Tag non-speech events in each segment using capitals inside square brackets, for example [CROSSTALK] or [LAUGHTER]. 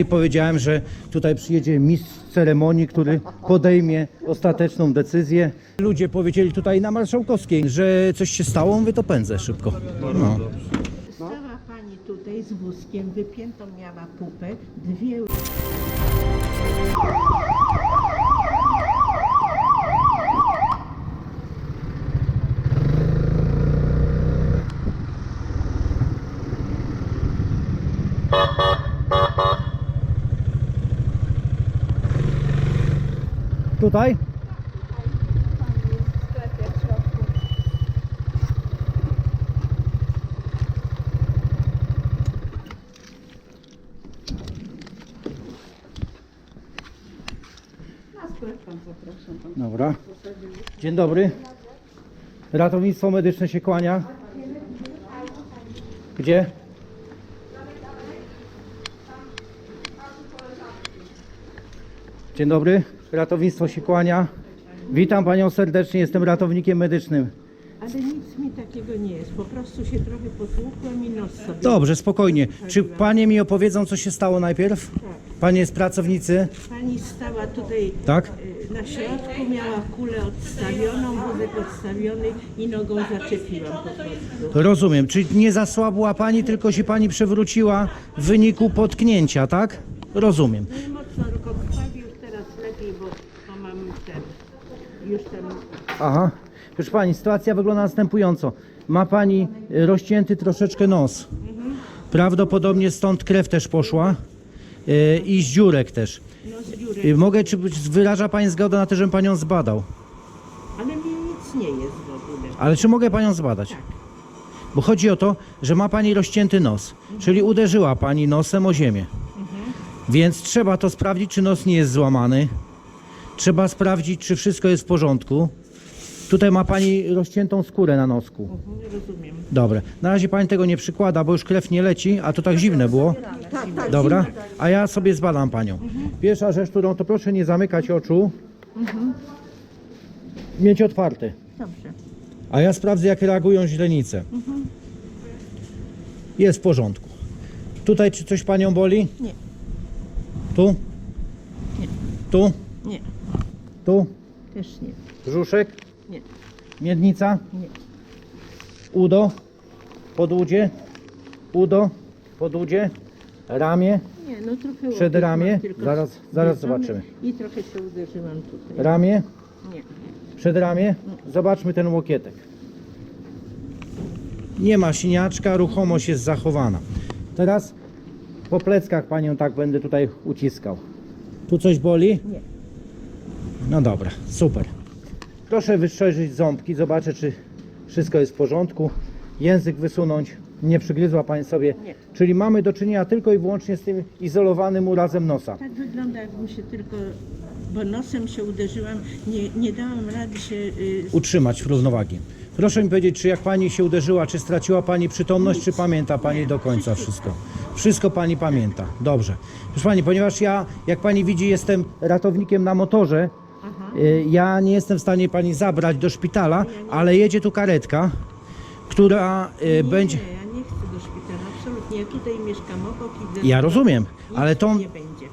I powiedziałem, że tutaj przyjedzie mistrz ceremonii, który podejmie ostateczną decyzję. Ludzie powiedzieli tutaj na Marszałkowskiej, że coś się stało, mówię to pędzę szybko. No. Stała pani tutaj z wózkiem, wypiętą miała pupę, dwie Tutaj? Dobra. Dzień dobry. Ratownictwo medyczne się kłania. Gdzie? Dzień dobry. Ratownictwo się kłania. Witam panią serdecznie, jestem ratownikiem medycznym. Ale nic mi takiego nie jest, po prostu się trochę potłukłem i nos sobie. Dobrze, spokojnie. Czy panie mi opowiedzą, co się stało najpierw? Panie z pracownicy? Pani stała tutaj Tak? y, na środku, miała kulę odstawioną, wózek odstawiony i nogą zaczepiłam po prostu. Rozumiem. Czyli nie zasłabła pani, tylko się pani przewróciła w wyniku potknięcia, tak? Rozumiem. No i mocno ruką krwawi, już teraz lepiej, bo, bo mam ten, już Aha. Proszę pani, sytuacja wygląda następująco. Ma pani e, rozcięty troszeczkę nos. Prawdopodobnie stąd krew też poszła. e, I z dziurek też. dziurek, E, Mogę, czy wyraża pani zgodę na to, żebym panią zbadał? ale mi nic nie jest w ogóle. Ale czy mogę panią zbadać? Bo chodzi o to, że ma pani rozcięty nos, czyli uderzyła pani nosem o ziemię. Więc trzeba to sprawdzić, czy nos nie jest złamany. Trzeba sprawdzić, czy wszystko jest w porządku. Tutaj ma pani rozciętą skórę na nosku. Mhm, rozumiem. Dobra. Na razie pani tego nie przykłada, bo już krew nie leci, a to tak zimne było. Dobra. A ja sobie zbadam panią. Pierwsza rzecz, którą to proszę nie zamykać oczu. Mieć otwarte. Dobrze. A ja sprawdzę, jak reagują źrenice. Jest w porządku. Tutaj czy coś panią boli? Nie. Tu? Nie. Tu? Nie, Tu? też nie. Brzuszek? Nie. Miednica? Nie. Udo? Podłudzie? Udo? Podłudzie? Ramię? Nie, no trochę Przed łokieć ramię? mam tylko Zaraz- zaraz zobaczymy. I trochę się uderzyłam tutaj. Ramię? Nie. Przedramię? Zobaczmy ten łokietek. Nie ma siniaczka, ruchomość jest zachowana. Teraz po pleckach panią tak będę tutaj uciskał. Tu coś boli? Nie. No dobra, super. Proszę wyszerzyć ząbki, zobaczę czy wszystko jest w porządku. Język wysunąć, nie przygryzła pani sobie. Nie. Czyli mamy do czynienia tylko i wyłącznie z tym izolowanym urazem nosa. Tak wygląda, jakbym się tylko, bo nosem się uderzyłam, nie, nie dałam rady się... Y, utrzymać równowagi. Proszę mi powiedzieć, czy jak pani się uderzyła, czy straciła pani przytomność, czy pamięta pani do końca wszystko? Wszystko pani pamięta. Dobrze. Proszę pani, ponieważ ja, jak pani widzi, jestem ratownikiem na motorze. Y, ja nie jestem w stanie pani zabrać do szpitala, ale jedzie tu karetka, która y, nie, będzie. Nie, ja nie chcę do szpitala, absolutnie. Ja tutaj mieszkam obok i... Ja rozumiem, Nic ale tą, nie będzie.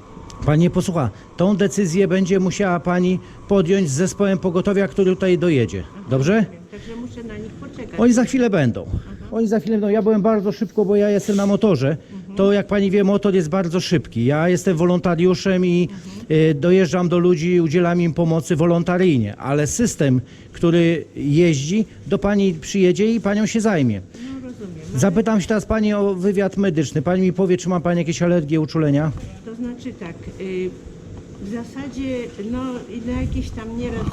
pani nie posłucha, tą decyzję będzie musiała pani podjąć z zespołem pogotowia, który tutaj dojedzie. Dobrze? Także muszę na nich poczekać. Oni za chwilę będą. Oni za chwilę będą. Ja byłem bardzo szybko, bo ja jestem na motorze. To jak pani wie, motor jest bardzo szybki. Ja jestem wolontariuszem i y, dojeżdżam do ludzi, udzielam im pomocy wolontaryjnie, ale system, który jeździ, do pani przyjedzie i panią się zajmie. Zapytam się teraz pani o wywiad medyczny. Pani mi powie, czy ma pani jakieś alergie, uczulenia? To znaczy tak, y, w zasadzie no na jakieś tam nieraz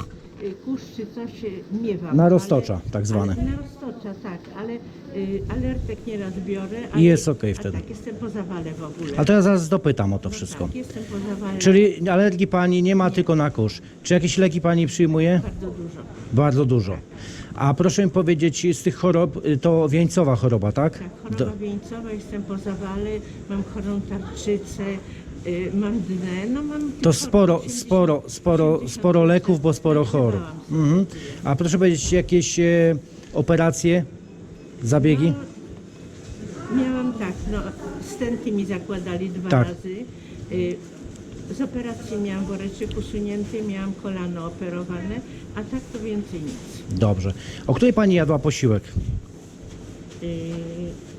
kurz czy coś y, miewam. Na roztocza, tak zwane. Ale, na roztocza, tak, ale y, alertek nieraz biorę. I jest okej a wtedy. tak, jestem po zawale w ogóle. A teraz zaraz dopytam o to No wszystko. Tak, jestem po zawale Czyli alergii pani nie ma tylko na kurz. Czy jakieś leki pani przyjmuje? bardzo dużo. Bardzo dużo. A proszę mi powiedzieć, z tych chorób y, to wieńcowa choroba, tak? Tak, choroba Do, wieńcowa, jestem po zawale, mam chorą tarczycę, y, mam dnę, no mam... to sporo, 80 sporo, sporo, 80 sporo leków, bo sporo chorób. Zaczynałam. Mhm. A proszę powiedzieć, jakieś e, operacje, zabiegi? Miałam tak, no stenty mi zakładali dwa Tak. razy, Y, Z operacji miałam woreczek usunięty, miałam kolano operowane, a tak to więcej nic. Dobrze. O której pani jadła posiłek? Y,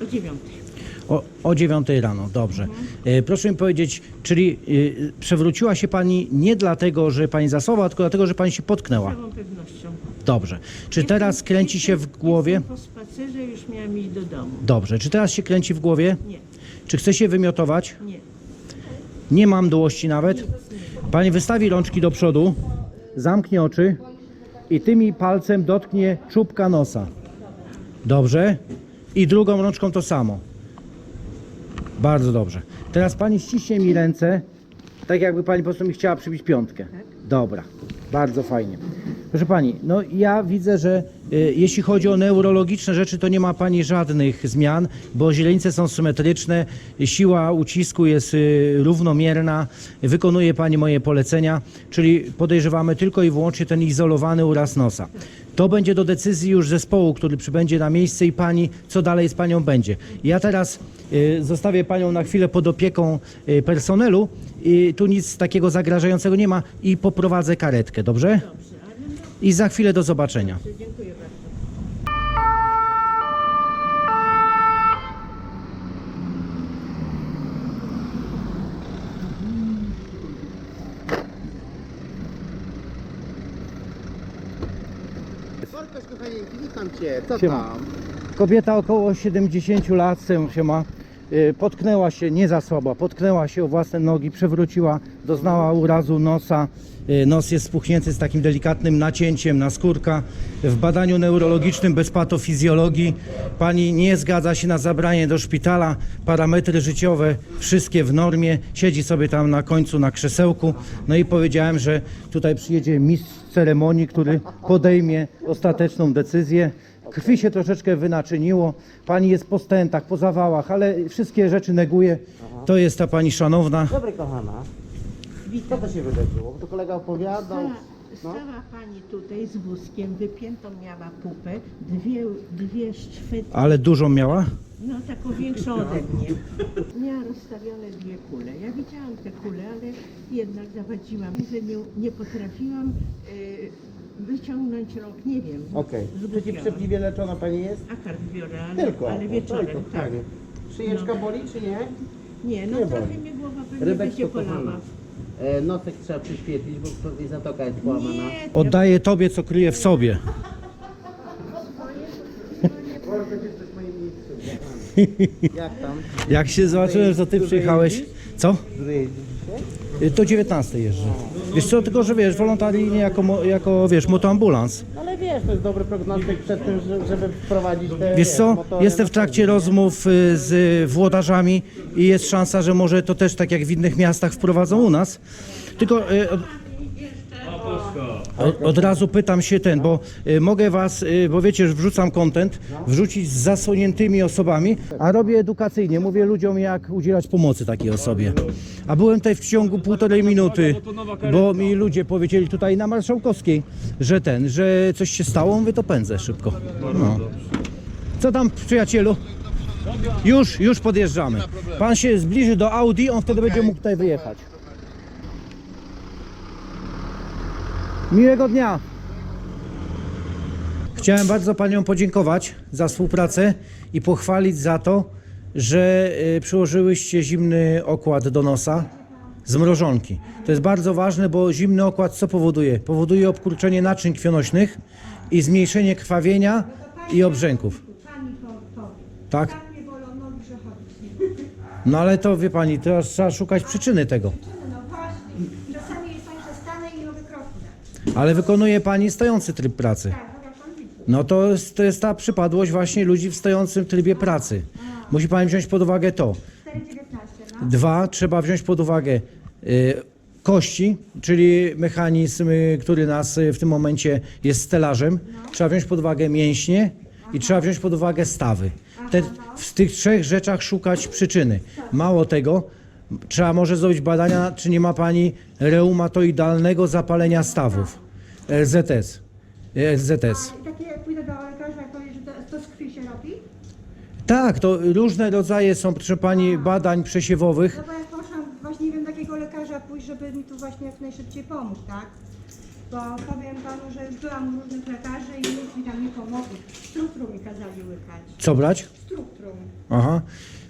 O dziewiątej. O, o 9 rano, dobrze. E, proszę mi powiedzieć, czyli y, przewróciła się pani nie dlatego, że pani zasłaba, tylko dlatego, że pani się Z potknęła. całą pewnością. Dobrze. Czy Jestem- teraz kręci się w głowie? Jestem po spacerze już miałam iść do domu. Dobrze. Czy teraz się kręci w głowie? Nie, Czy chce się wymiotować? nie. Nie mam dłości nawet. Pani wystawi rączki do przodu, zamknie oczy i tymi palcem dotknie czubka nosa. Dobrze. I drugą rączką to samo. Bardzo dobrze. Teraz pani ściśnie mi ręce, tak jakby pani po prostu mi chciała przybić piątkę. Dobra. Bardzo fajnie. Proszę pani, no ja widzę, że jeśli chodzi o neurologiczne rzeczy, to nie ma pani żadnych zmian, bo źrenice są symetryczne, siła ucisku jest y, równomierna, wykonuje pani moje polecenia, czyli podejrzewamy tylko i wyłącznie ten izolowany uraz nosa. To będzie do decyzji już zespołu, który przybędzie na miejsce i pani, co dalej z panią będzie. Ja teraz y, zostawię panią na chwilę pod opieką personelu i tu nic takiego zagrażającego nie ma i poprowadzę karetkę, dobrze? I za chwilę do zobaczenia. dziękuję bardzo. Bartosz co Siema. tam? Kobieta około 70 lat się ma. y, Potknęła się, nie za słaba, potknęła się o własne nogi, przewróciła, doznała urazu nosa. Y, Nos jest spuchnięty z takim delikatnym nacięciem na skórka. W badaniu neurologicznym bez patofizjologii pani nie zgadza się na zabranie do szpitala. Parametry życiowe wszystkie w normie. Siedzi sobie tam na końcu na krzesełku. No i powiedziałem, że tutaj przyjedzie mistrz ceremonii, który podejmie ostateczną decyzję. Krwi się troszeczkę wynaczyniło. Pani jest po stętach, po zawałach, ale wszystkie rzeczy neguje. To jest ta pani szanowna. Dobry kochana, co to się wydarzyło? Bo to kolega opowiadał. Stała, No. pani tutaj z wózkiem, wypiętą miała pupę, dwie, dwie szwety, Ale dużo miała? no taką większą ode mnie. Miała rozstawione dwie kule. Ja widziałam te kule, ale jednak zawadziłam, że nie, nie potrafiłam y, wyciągnąć rąk, nie wiem. Okej. zgubiłam. Przeciwszczepliwie leczona Pani jest? Akard biorę, ale, Tylko. ale no, wieczorem, tylko, tak. fajnie. Szyjeczka boli czy nie? Nie, no Nie trochę boli. mnie głowa pewnie Rybek będzie kochana. E, nosek trzeba przyświetlić, bo pewnie zatoka jest połamana. Nie, Oddaję tobie, co kryje w sobie. [LAUGHS] Jak tam? Jak się zobaczyłem, że ty przyjechałeś. Co? Dzisiaj? Y, To 19 jeżdżę. Wiesz co, tylko że wiesz, wolontaricznie jako, mo- jako wiesz, motoambulans. No ale wiesz, to jest dobry prognostyk przed tym, że- żeby wprowadzić te Wiesz co, motory jestem na w trakcie rozmów y, z włodarzami i jest szansa, że może to też tak jak w innych miastach wprowadzą u nas. Tylko y, od, od, razu pytam się ten, bo y, mogę was, y, bo wiecie, że wrzucam content, wrzucić z zasłoniętymi osobami, a robię edukacyjnie, mówię ludziom jak udzielać pomocy takiej osobie. A byłem tutaj w ciągu półtorej minuty, bo mi ludzie powiedzieli tutaj na Marszałkowskiej, że ten, że coś się stało, mówię to pędzę szybko. No. Co tam, przyjacielu? Już, już podjeżdżamy. Pan się zbliży do Audi, on wtedy będzie mógł tutaj wyjechać. Miłego dnia. Chciałem bardzo Panią podziękować za współpracę i pochwalić za to, że y, przyłożyłyście zimny okład do nosa z mrożonki. To jest bardzo ważne, bo zimny okład co powoduje? Powoduje obkurczenie naczyń krwionośnych i zmniejszenie krwawienia i obrzęków. Tak? No ale to wie Pani, teraz trzeba szukać przyczyny tego. No właśnie. Czasami jest tak, że stanę i nie mogę kroku dać. Ale wykonuje Pani stojący tryb pracy. No to jest, to jest ta przypadłość właśnie ludzi w stojącym trybie pracy. Musi Pani wziąć pod uwagę to. 4,19. Dwa, trzeba wziąć pod uwagę y, kości, czyli mechanizm, y, który nas y, w tym momencie jest stelażem. Trzeba wziąć pod uwagę mięśnie i trzeba wziąć pod uwagę stawy. Te, w tych trzech rzeczach szukać przyczyny. Mało tego, trzeba może zrobić badania, czy nie ma Pani reumatoidalnego zapalenia stawów. LZS. LZS. A takie jak pójdę do lekarza powie, że to, to z krwi się robi? Tak, to różne rodzaje są, proszę Pani, badań przesiewowych. No bo jak poszłam właśnie nie wiem tego lekarza pójść, żeby mi tu właśnie jak najszybciej pomógł, tak? Bo powiem panu, że już byłam u różnych lekarzy i nic mi tam nie pomogli. Struktru mi kazali łykać. Co brać? Struktru. Aha.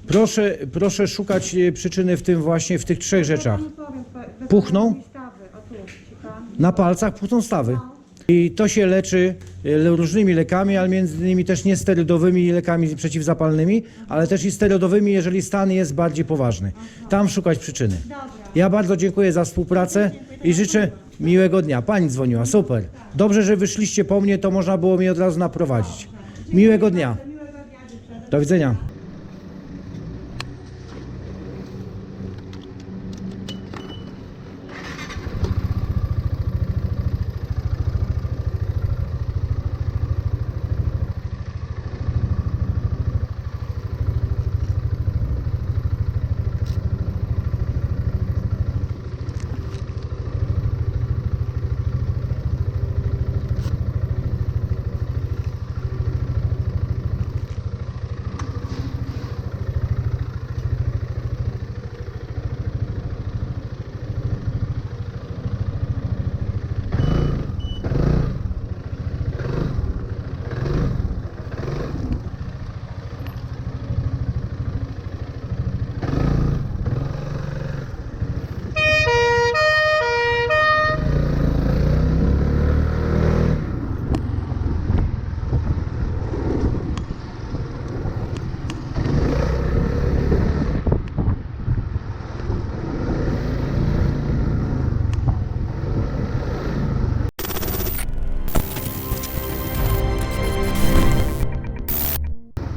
Proszę, proszę szukać e, przyczyny w tym właśnie, w tych trzech rzeczach. Panu powiem, Puchną? mi Stawy, o tu, wie pan. Na palcach puchną stawy. I to się leczy e, różnymi lekami, ale między innymi też nie sterydowymi lekami przeciwzapalnymi, ale też i sterydowymi, jeżeli stan jest bardziej poważny. Tam szukać przyczyny. Ja bardzo dziękuję za współpracę i życzę miłego dnia. Pani dzwoniła, super. Dobrze, że wyszliście po mnie, to można było mnie od razu naprowadzić. Miłego dnia. Do widzenia.